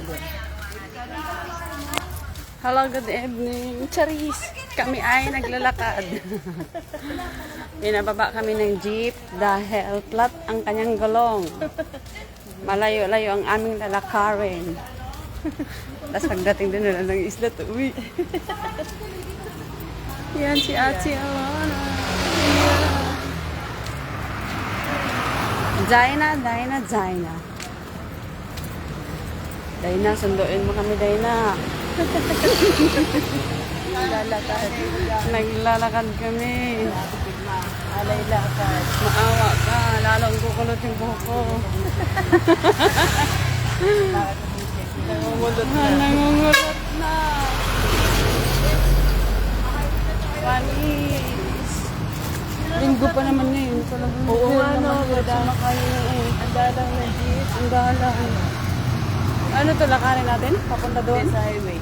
doon. Hello, good evening. Charis, kami ay naglalakad. Pinababa kami ng jeep dahil flat ang kanyang gulong. Malayo-layo ang aming lalakarin. Tapos pagdating din nila ng isla, uwi. Yan si Ate Alana. Jaina, Jaina, Jaina. Jaina, sunduin mo kami, Jaina. Lalakad. Naglalakad kami. Alay lakad. Maawa ka, lalong kukulot yung buhok ko. Nangungulot Ah, Nangungulot na. Panis. Linggo pa naman ngayon. Oo nga, no, sumakay eh. Ang dalang na jeep. Ang dalang. Ano to, lakarin natin? Papunta doon? Sa highway.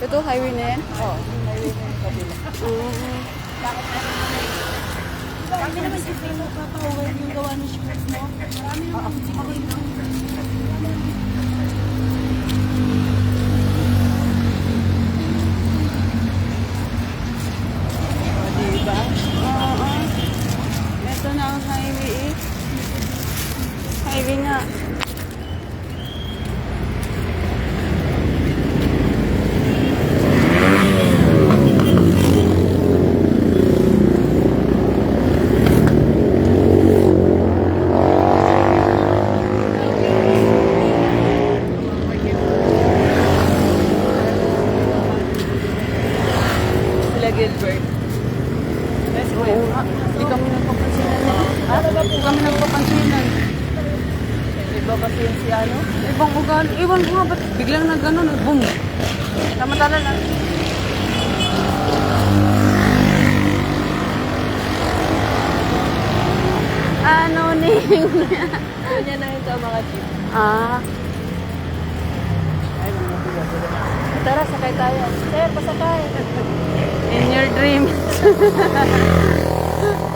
Ito, highway na yan? Oo, yung highway na yung kabila. Mm. Kami naman si Pino papawal yung gawa ng shoes mo. Marami naman. O, diba? Oo. Ito na ang highway eh. Highway nga. Sila Gilbert. Yes, Oo nga. Hindi kami nagpapansinan niya. Hindi kami nagpapansinan. Iba kasi yung si ano? Ibang ugali. Iwan ko nga ba't biglang na gano'n. Boom. Samantala lang. Ano ning? Ganyan na ito mga jeep. ah, Ay, mga bigat. Tara, sakay tayo. Sir, pasakay. in your dreams.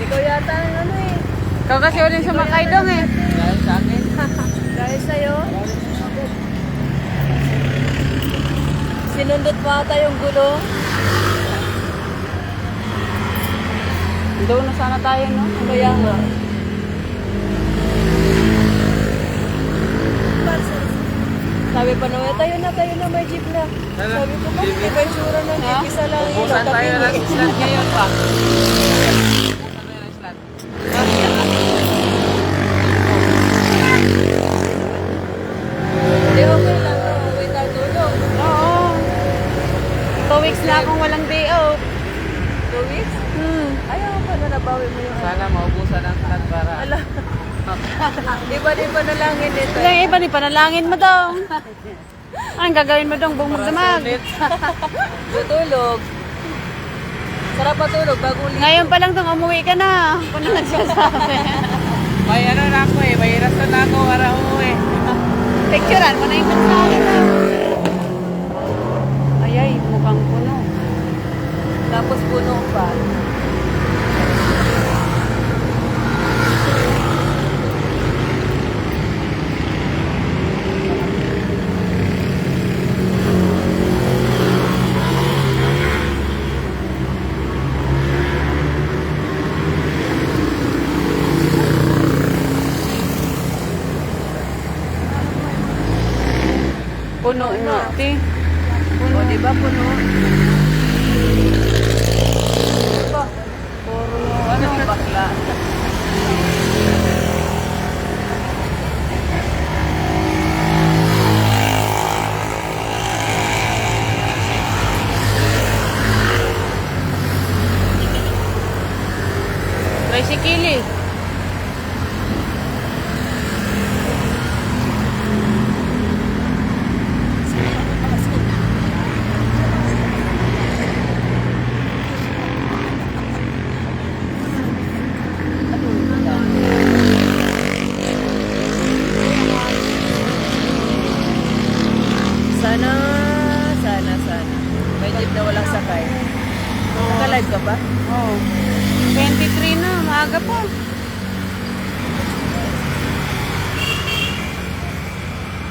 Ikaw yata ang ano eh. Ikaw kasi ulit sumakay dong eh. Dahil sa akin. Dahil sa'yo. Sinundot mo ata yung gulong. Doon na sana tayo, no? Kaya nga. Sabi pa naman, tayo na, tayo na, may jeep na. Sabi ko, bakit iba yung sura ng jeep? Isa lang yun. Busan tayo ng slot ngayon pa. Hindi, okay lang. Okay tayo tulog. Oo. Two weeks na akong walang day off. Two weeks? Hmm. Ayaw pa na nabawi mo yung Sana maubusan ang slot para Ala. Iba-iba na lang yun ito. Ilang iba ni panalangin mo daw. Anong gagawin mo dong buong magdamag? Tutulog. Sarap matulog bago ulit. Ngayon pa lang dong umuwi ka na. Kung na nagsasabi. may ano na ako eh, may rason na ako para umuwi. Picturean mo na yung mensahe na. Ay, ay, mukhang puno. Tapos puno pa. Puno nga. Ti. Puno, di ba puno? Diba? Puro ano. Bakla. Tricycle eh. Sana, sana, sana. May jeep na walang sakay. Naka-live ka ba? Oh. 23 na, maaga pa.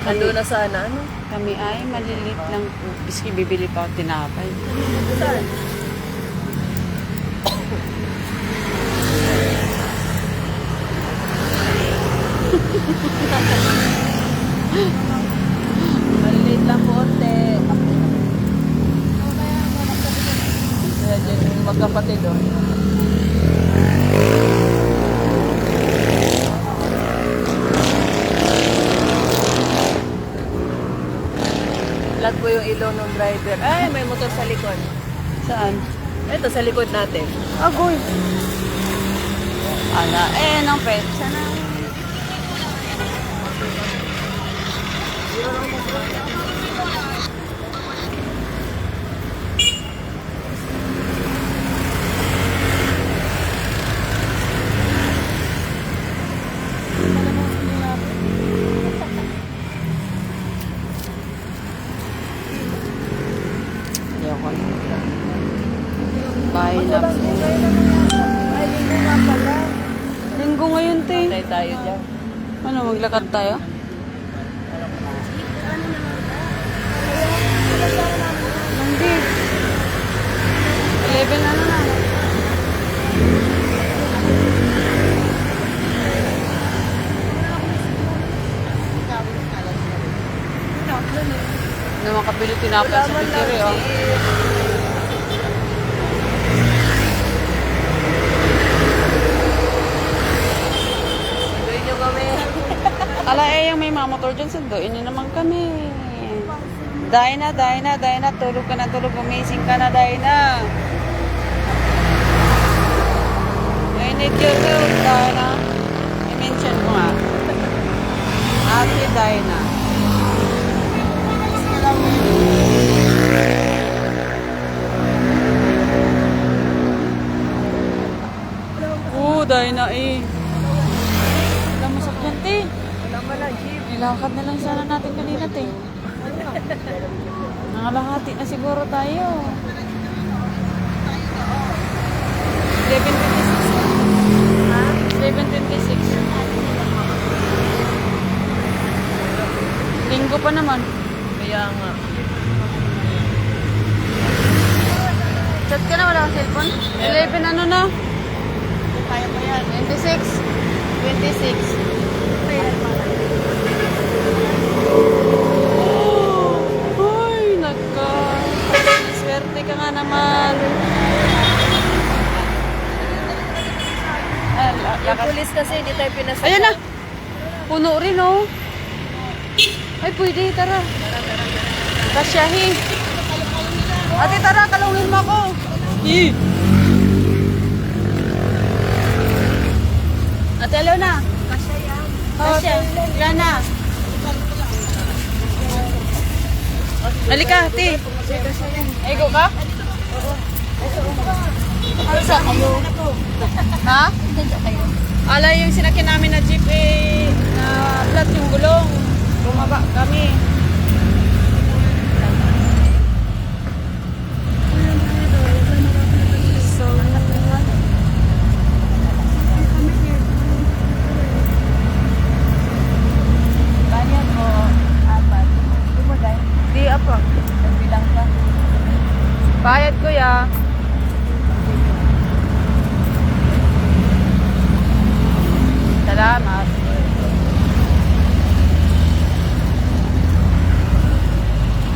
Ando na sana, ano? Kami ay malilit lang po. Biski bibili pa ako tinapay. Saan? Maliliit lang po, onte. Ayan, dyan yung magkapatid, oh. Flat po yung ilaw ng driver. Ay, may motor sa likod. Saan? Ito, sa likod natin. Agoy. Ala, eh, nang petsa na. Ayoko na. Bye na. Ay, linggo nga pala. Linggo ngayon, te. Tayo tayo dyan. Ano, maglakad tayo? Hindi. 11 ano na. Na makabili tinapay sa bikiri, oh. Ala eh, yung may mga motor dyan, sunduin niyo naman kami. Dina, Dina, Dina, tulog ka na, tulog, gumising ka na, Dina. I need your help, Dina. I-mention ko nga. Ate Dina. Pa naman. Kaya nga. Chat ka na, wala kang cellphone? 11 ano na? Kaya mo yan. 26. 26. Ay, nagka. Swerte ka nga naman. Yung pulis kasi hindi tayo pinasok. Ayan na! Puno rin, oh. Ay, pwede, tara. Kasyahi. Ate, tara, kalungin mo ako. Hi. Ate, Alona. Kasya yan. Kasya. Lana. Halika, ate. Ay, go ka? Kayo? Ha? Saan kayo? Ala yung sinakyan namin na jeep eh, na flat yung gulong. Bumaba kami. So, Kanya ko, apat. Hindi mo dahil. di apa. Nagbilang ka. Bayad ko ya. Salamat.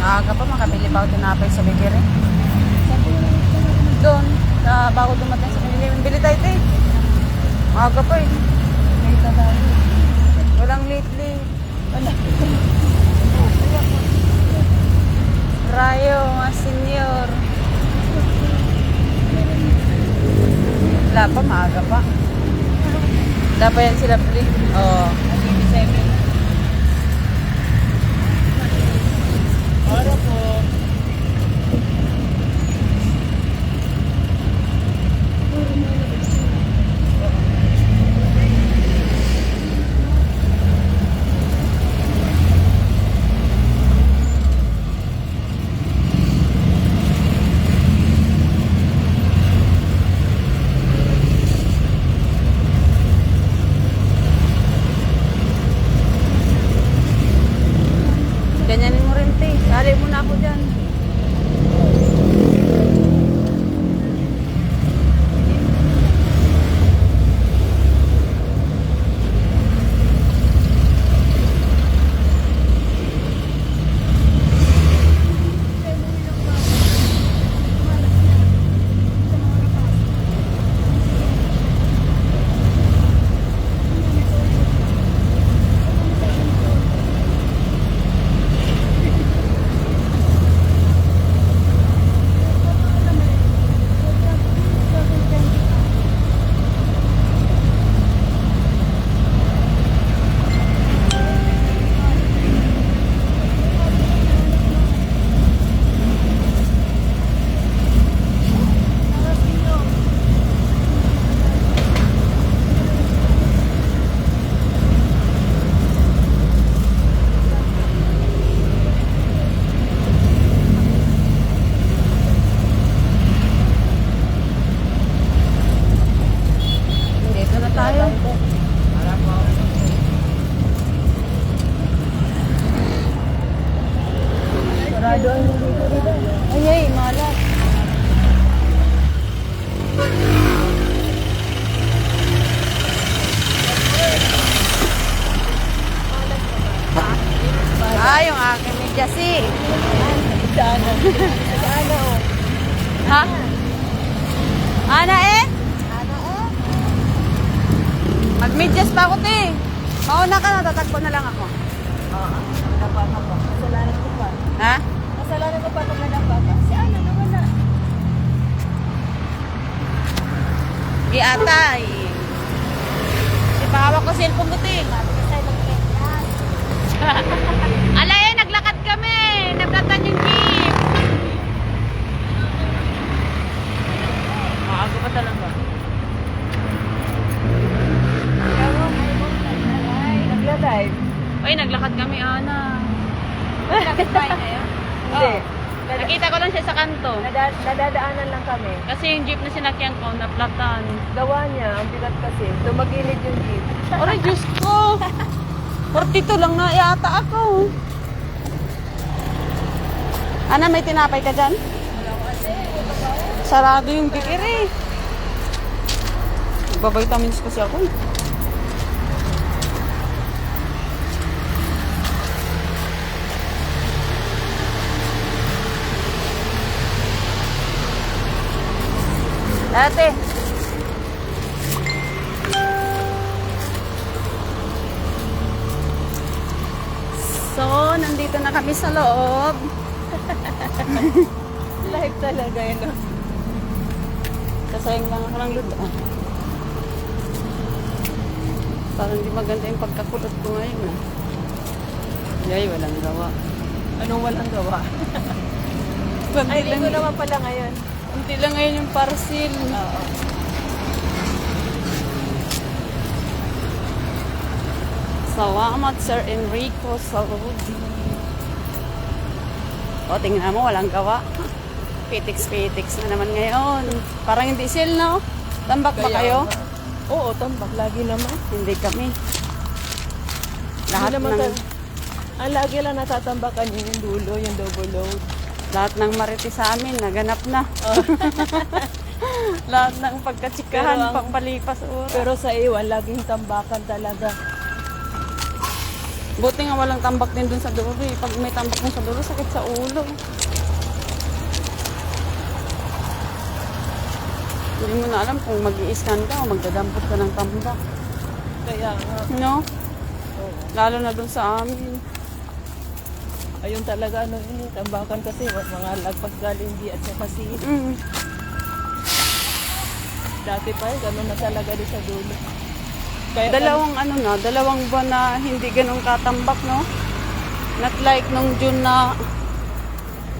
Maaga pa makabili pa ako tinapay sa bikiri. Doon, na bago dumating sa Manila. Bili tayo tayo. Maaga pa eh. May tabayo. Walang lately. Wala. Rayo, mga senior. Wala pa, maaga pa. Wala pa yan sila, Pri. Oo. Seven. Para po. Ka na, lang ako. Oo. Nadapa ka pa. Kasalanan ko pa. Ha? Kasalanan ko pa pag nadapa ka. Si Ana, nawala. Di atay. Si pahawak ko cellphone ko, te. Ala eh, naglakad kami. Nablatan yung jeep. Maaga pa talaga. Ay, nagla-dive. Ay, naglakad kami, Ana. Naglakad ba kayo? Hindi. Nakita ko lang siya sa kanto. Nada- nadadaanan lang kami. Kasi yung jeep na sinakyan ko, naplatan. Gawa niya, ang bigat kasi. Tumagilid yung jeep. Aray, Diyos ko! 42 lang na yata ako. Ana, may tinapay ka dyan? Sarado yung bikir eh. Babitamins kasi ako eh. Ate. So, nandito na kami sa loob. Live talaga yun. no? Kasayang lang ako ng ludo. ah. Parang hindi maganda yung pagkakulot ko ngayon. Ah. Yay, walang gawa. Anong walang gawa? Ay, linggo naman pala ngayon. Kunti lang ngayon yung parcel. Oo. Salamat, Sir Enrico Saudi. O, tingnan mo, walang gawa. Pitix-pitix na naman ngayon. Parang hindi sale, no? Tambak ba kayo? Oo, tambak. Lagi naman. Hindi kami. Lahat Hindi naman ng, ang lagi lang natatambakan yun yung dulo, yung double load. Lahat ng mariti sa amin, naganap na. lahat ng pagkatsikahan, Pero ang- pampalipas oras. Pero sa iwan, laging tambakan talaga. Buti nga walang tambak din dun sa dulo eh. Pag may tambak dun sa dulo, sakit sa ulo. Hindi mo na alam kung mag scan ka o magdadampot ka ng tambak. Kaya nga, No? oo. Lalo na dun sa amin. Ayun talaga, ano yun, eh, tambakan kasi, mga lagpas galing at saka si Mm. dati pa eh, gano'n na talaga din sa dulo. Kaya Dalawang ano na, dalawang buwan na hindi ganun katambak, no? Not like nung June na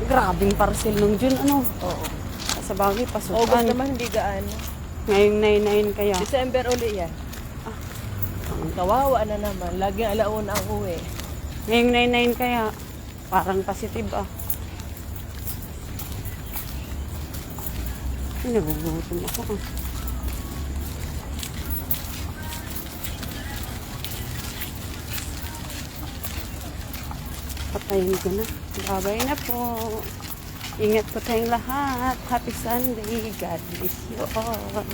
grabing parcel nung June, ano? Oo. Sa bagay, August pasukan. naman hindi gaano. Ngayong 9-9 kaya. December uli yan. Ang kawawa na naman. Laging alauna ang uwi. Ngayong 9-9 kaya. Parang positive ah. Nagugutom ako ah. Patayin ko na. Babay na po. Ingat po tayong lahat. Happy Sunday. God bless you all.